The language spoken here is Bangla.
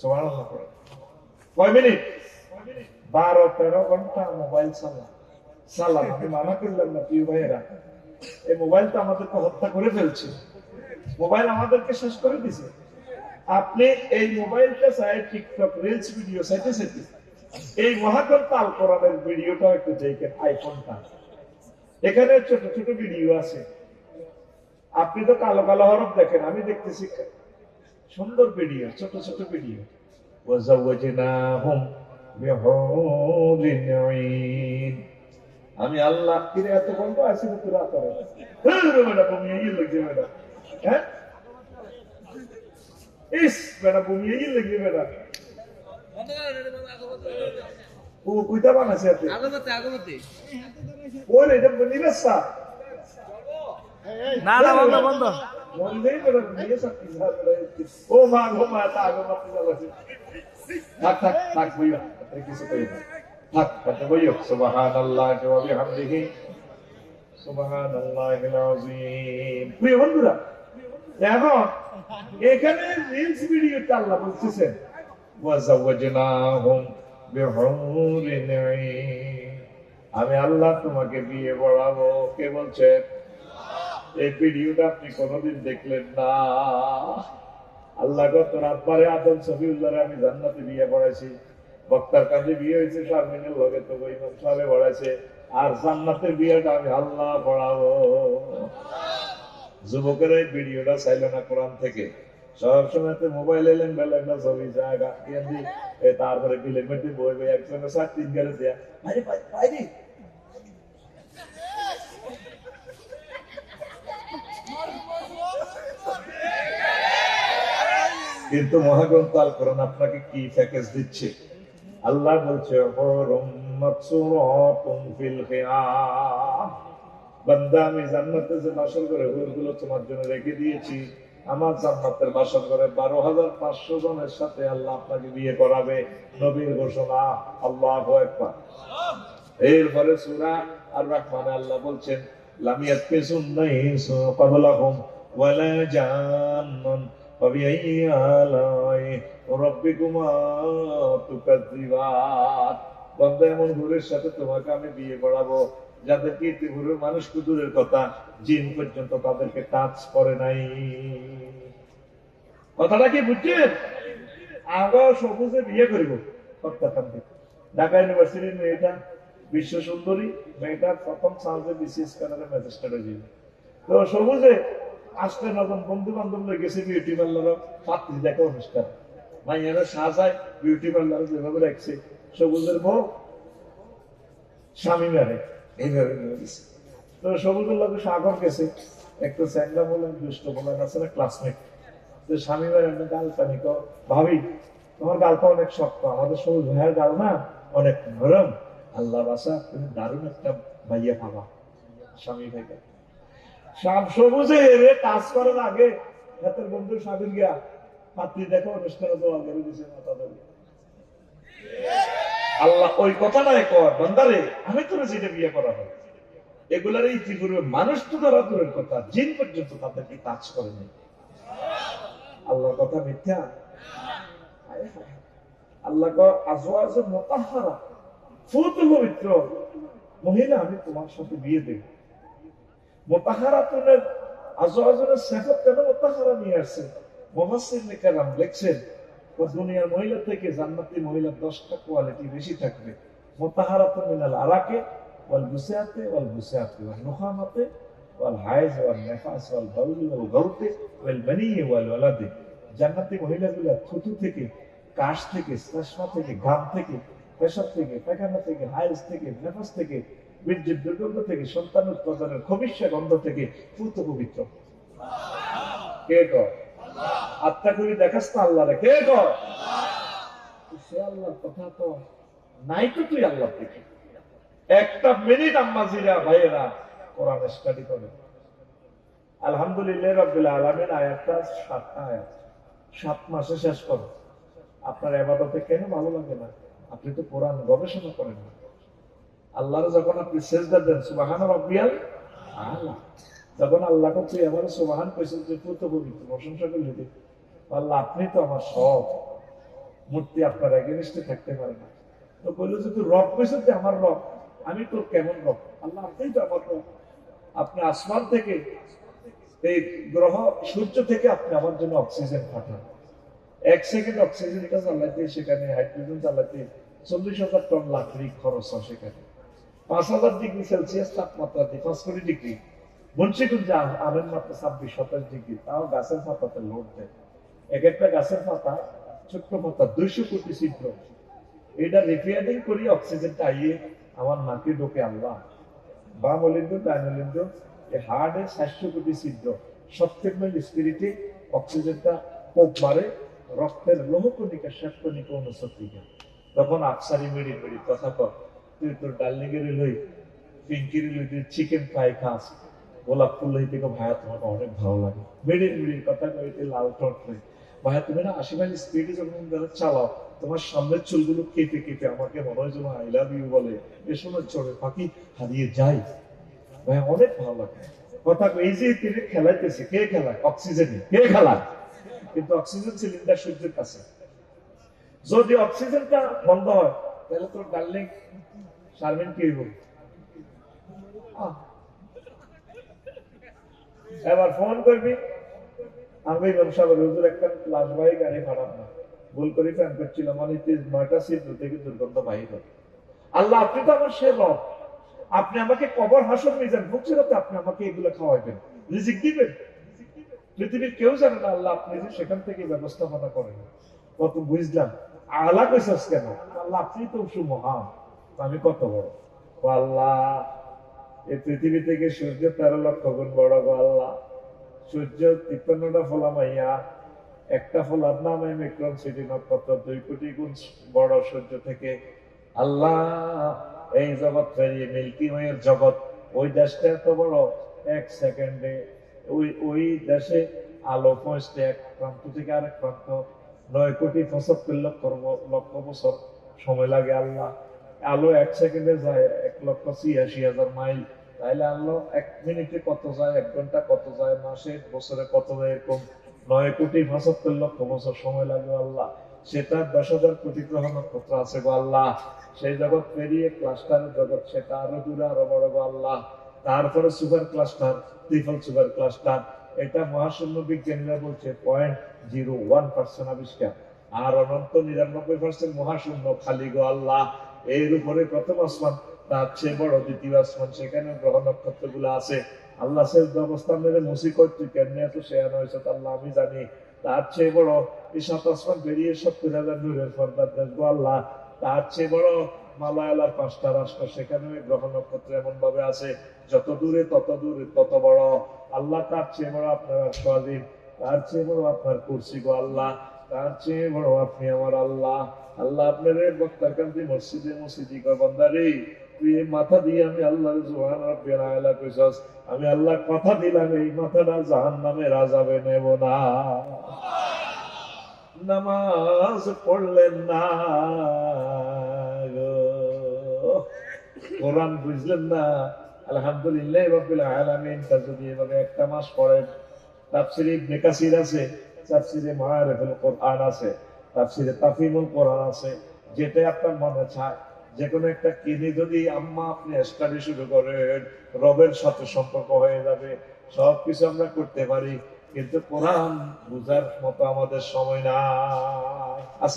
সুবহানাল্লাহ কয় মিনিট? বারো, তেরো ঘণ্টা মোবাইল চালা। চালান আমি মানা করলাম না, প্রিয় ভাইয়েরা। এই মোবাইল তো আমাদেরকে হত্যা করে ফেলছে। মোবাইল আমাদেরকে শেষ করে দিছে। আপনি এই মোবাইলটা চাই টিকটক রিলস ভিডিও চাইতে চাইতে। এই মহাগ্রন্থ আল কোরআনের ভিডিওটাও একটু দেখেন, আইফোনটা। এখানে ছোট ছোট ভিডিও আছে। আপনি তো কালো কালো হরফ দেখেন, আমি দেখতেছি। সুন্দর ভিডিও ছোট ছোট আইন আমি আল্লাহ কিরে এত গল্প আছে তোরা করে হ্যাঁ বেটা তুমি এই লাগছে বেটা হ্যাঁ? ইস এই লাগছে বেটা ও কইতা বানাছে এতে আগমতে আগমতে ওরে এটা নিবেসা না না বন্ধ বন্ধ। ও মা গো মা, তা গো মা। থাক থাক থাক, বইও কিছু কই না। থাক কথা বইও। সুবহানাল্লাহি ওয়া বিহামদিহি। সুবহানাল্লাহিল আযীম। প্রিয় বন্ধুরা, এখন এখানে রিলস ভিডিওটা আল্লাহ বলতেছেন। ওয়াজাওয়াজনাহুম বিহুরিন আইন। আমি আল্লাহ তোমাকে বিয়ে পড়াবো কে বলছেন এই ভিডিওটা আপনি কোনোদিন দেখলেন না। আল্লাহ গত রাতবারে আদম সফিউল্লাহরে আমি জান্নাতে বিয়ে পড়াইছি বক্তার কাছে বিয়ে হয়েছে, শারমিনের লগে তো ওই সবে পড়াইছে। আর জান্নাতের বিয়েটা আমি আল্লাহ পড়াবো। যুবকের এই ভিডিওটা চাইল না কোরআন থেকে। সব সময় তো মোবাইল এলেন বেলা একটা ছবি জায়গা তারপরে কিলোমিটার বই বই একসঙ্গে সাত তিন গেলে দেয়া। আরে ভাই ভাই কিন্তু মহাগ্রন্থ আল কোরআন আপনাকে কি প্যাকেজ দিচ্ছে? আল্লাহ বলছে বান্দা, আমি জান্নাতে যে বাসর করে তোমার জন্য রেখে দিয়েছি, আমার জান্নাতের বাসর করে বারো হাজার পাঁচশো জনের সাথে আল্লাহ আপনাকে বিয়ে করাবে, নবীর ঘোষণা, আল্লাহ একবার এরপরে সুরা আর আল্লাহ বলছেন লামিয়াত পেছুন নাই ওয়ালা فبأي آلاء ربكما تكذبان বন্ধ এমন ঘুরের সাথে তোমাকে আমি বিয়ে পড়াবো যাদেরকে ইতিপুরের মানুষ কুদুরের কথা জিন পর্যন্ত তাদেরকে টাচ করে নাই কথাটা কি বুঝছেন আগে সবুজে বিয়ে করিব সত্যাকান্তি ঢাকা ইউনিভার্সিটির মেয়েটা বিশ্ব সুন্দরী মেয়েটা প্রথম চান্সে বিসিএস কানারে ম্যাজিস্ট্রেট হয়ে যাবে তো সবুজে আসতে নতুন বন্ধু বান্ধব লয়ে গেছে বিউটি পার্লার পাত্রী দেখো অনুষ্ঠান মাইয়ারা সাজায় বিউটি পার্লার যেভাবে রাখছে সবুজের বউ স্বামী মেরে। এইভাবে গেছে তো সবুজের লোক সাগর গেছে। একটু স্যাংলা বলেন দুষ্ট বলেন আছে না ক্লাসমেট তো স্বামী মেরে এমনি গাল ভাবি তোমার গালটা অনেক শক্ত আমাদের সবুজ ভাইয়ের গাল না অনেক নরম। আল্লাহ বাসা তুমি দারুণ একটা ভাইয়া পাবা। স্বামী ভাইকে। শাম সবুজে রে, কাজ আগে। হাতের বন্ধু সাবির গিয়া দেখো তো আগে দিছে মাথা ধরে আল্লাহ ওই কথাটাই কর বান্দারে আমি তোর যেটা বিয়ে করা হয়। এগুলার মানুষ তো ধরা দূরের কথা, জিন পর্যন্ত তাদেরকে কাজ করে নাই। আল্লাহর কথা মিথ্যা। আল্লাহ আজওয়াজ মোতাহারা। ফুত পবিত্র। মহিলা, আমি তোমার সাথে বিয়ে দেব। মোতাহারাতুনের আজওয়াজের সেফত কেন মোতাহারা নিয়ে আসছে মুফাসসির কেরাম লিখছেন দুনিয়ার মহিলা থেকে জান্নাতি মহিলার দশটা কোয়ালিটি বেশি থাকবে। মোতাহারাতুন মিনাল আরাকে ওয়াল বুসাতে ওয়াল বুসাতে ওয়াল নুখামাতে ওয়াল হাইজ ওয়াল নেফাস ওয়াল বাউলি ওয়াল গাউতে ওয়াল মানি ওয়াল ওয়ালাদে। জান্নাতি মহিলাগুলো থুতু থেকে, কাশ থেকে শ্লেষ্মা থেকে, ঘাম থেকে, পেশাব থেকে, পায়খানা থেকে হাইজ থেকে, নেফাস থেকে বীর্যের দুর্গন্ধ থেকে সন্তান উৎপাদনের খবিষ্যা গন্ধ থেকে পুত পবিত্র। কে কর আত্মা দেখাস তো আল্লাহ কে কর সে আল্লাহর কথা তো নাই তো তুই আল্লাহ থেকে একটা মিনিট আম্মাজিরা ভাইয়েরা কোরআন স্টাডি করে। আলহামদুলিল্লাহ রব্বিল আলামিন আয়াতটা সাতটা আয়াত। সাত মাসে শেষ করো। আপনার এবাদতে কেন ভালো লাগে না? আপনি তো কোরআন গবেষণা করেন না। আল্লাহর যখন আপনি সেজদা দেন, সুবাহান রব্বিয়াল আলা। যখন আল্লাহকে তুই আমার সুবাহান কইছেন যে পুত পবিত্র, প্রশংসা করলি তুই। আল্লাহ, আপনি তো আমার সব মূর্তি আপনার এগেনিস্টে থাকতে পারে না। তো বলল যে, তুই রব কইছিস যে আমার রব, আমি তোর কেমন রব? আল্লাহ আপনি তো আমার রব। আপনি আসমান থেকে, এই গ্রহ সূর্য থেকে আপনি আমার জন্য অক্সিজেন পাঠান। এক সেকেন্ড অক্সিজেনটা চালাইতে সেখানে হাইড্রোজেন চালাতে চল্লিশ হাজার টন লাকড়ি খরচ হয় সেখানে। পাঁচ হাজার ডিগ্রি সেলসিয়াস তাপমাত্রা দিয়ে, পাঁচ ডিগ্রি। মাত্রা ছাব্বিশ, সাতাশ ডিগ্রি। তাও গাছের পাতাতে লোড দেয়। এক একটা গাছের পাতা ছোট্ট পাতা, দুইশো কোটি ছিদ্র। এটা রিপেয়ারিং করি অক্সিজেনটা আইয়ে আমার নাকে ঢোকে আল্লাহ। বাম এই সাতশো কোটি ছিদ্র। সত্যের স্পিরিটে অক্সিজেনটা কোপ মারে রক্তের লোহকণিকা শ্বেতকণিকা অনুসত্রিকা তখন আফসারি মেরি মেরি কথা কর তুই তোর ডার্লিংয়ের লই পিঙ্কির লই তুই চিকেন ফ্রাই খাস, গোলাপ ফুল লই থেকে ভাইয়া তোমাকে অনেক ভালো লাগে। মেরির মেরির কথা কইতে লাল টট হয়ে ভাইয়া তুমি না আশি মাইল স্পিডে যখন চালাও, তোমার সামনের চুলগুলো কেটে কেটে আমাকে মনে হয় যেন আই লাভ ইউ বলে। এ সময় চড়ে পাখি হারিয়ে যায় ভাই অনেক ভালো লাগে। কথা এই যে তিনি খেলাইতেছে, কে খেলায়? অক্সিজেনে কে খেলায়? কিন্তু অক্সিজেন সিলিন্ডার সূর্যের কাছে। যদি অক্সিজেনটা বন্ধ হয়, তাহলে তোর ডার্লিং শারমিন কি হইব? এবার ফোন করবি? আমি ব্যবসা করি হুজুর, একটা লাশবাহী গাড়ি খারাপ না ভুল করে ফ্যান করছিলাম মানে নয়টা সিট থেকে দুর্গন্ধ বাহির আল্লাহ, আপনি তো আমার সে রব আপনি আমাকে কবর হাসর মিজান ভুগছিলাতে আপনি আমাকে এগুলো খাওয়াইবেন। রিজিক দিবেন? পৃথিবীর কেউ জানে না, আল্লাহ, আপনি যে সেখান থেকে ব্যবস্থাপনা করেন। কত বুঝলাম। আলা কইসাস কেন আল্লাহ, আপনি তো সুমহান। আমি কত বড়? আল্লাহ এই পৃথিবী থেকে সূর্য তেরো লক্ষ গুণ বড় গো আল্লাহ। সূর্য তিপ্পান্নটা ফলা মাইয়া, একটা ফলার নাম মিক্রন সিটি নক্ষত্র, দুই কোটি গুণ বড় সূর্য থেকে। আল্লাহ, এই জগৎ ফেরিয়ে মিল্কি ওয়ের জগৎ, ওই দেশটা এত বড়, এক সেকেন্ডে, ওই ওই দেশে আলো পৌঁছতে এক প্রান্ত থেকে আরেক প্রান্ত, নয় কোটি পঁচাত্তর লক্ষ লক্ষ বছর সময় লাগে আল্লাহ। আলো এক সেকেন্ডে যায় এক লক্ষ ছিয়াশি হাজার মাইল। তাইলে আলো এক মিনিটে কত যায়, এক ঘণ্টা কত যায়, মাসে, বছরে কত যায় এরকম নয় কোটি পঁচাত্তর লক্ষ বছর সময় লাগে আল্লাহ। সেটা দশ হাজার কোটি গ্রহ নক্ষত্র আছে গো আল্লাহ। সেই জগৎ পেরিয়ে ক্লাস্টারের জগৎ, সেটা আরও দূরে, আরও বড় গো আল্লাহ। তারপরে সুপার ক্লাস্টার ত্রিফল সুপার ক্লাস্টার এটা মহাশূন্য বিজ্ঞানীরা বলছে পয়েন্ট জিরো ওয়ান পার্সেন্ট আবিষ্কার। আর অনন্ত নিরানব্বই পার্সেন্ট মহাশূন্য খালি গো আল্লাহ। এর উপরে প্রথম আসমান, তার চেয়ে বড় দ্বিতীয় আসমান, সেখানে গ্রহ নক্ষত্রগুলো আছে। আল্লাহ সে অবস্থান মেরে মুসি করছি, কেমনি এত শেয়ার হয়েছে আল্লাহ আমি জানি। তার চেয়ে বড় এই সাত আসমান বেরিয়ে সত্তর হাজার নূরের পর্দার গো আল্লাহ। তার চেয়ে বড় মালায়ালার পাঁচটা রাষ্ট্র, সেখানে গ্রহ নক্ষত্র এমন ভাবে আছে, যত দূরে তত দূরে তত বড়। আল্লাহ তার চেয়ে বড় আপনার স্বাধীন তার চেয়ে বড় আপনার কুর্সি গো আল্লাহ। তার চেয়ে বড় আপনি আমার আল্লাহ। আল্লাহ আপনার বক্তার কান্তি মসজিদে মসজিদি কয় তুই এই মাথা দিয়ে আমি আল্লাহ জোহান রব্বিল আলা কইছস। আমি আল্লাহ কথা দিলাম, এই মাথাটা জাহান্নামে রাজাবে নেব না। নামাজ পড়লেন না। কোরআন বুঝলেন না। আলহামদুলিল্লাহ রব্বিল আলামিন, তা যদি এভাবে একটা মাস পড়েন। তাফসিরে ইবনে কাসির আছে। তাফসিরে মায়ারেফুল কোরআন আছে, তাফসিরে তাফিমুল কোরআন আছে যেটা আপনার মনে চায়। যে কোনো একটা কিনে যদি আম্মা আপনি স্টাডি শুরু করেন, রবের সাথে সম্পর্ক হয়ে যাবে সব কিছু আমরা করতে পারি, কিন্তু কোরআন বুঝার মতো আমাদের সময় না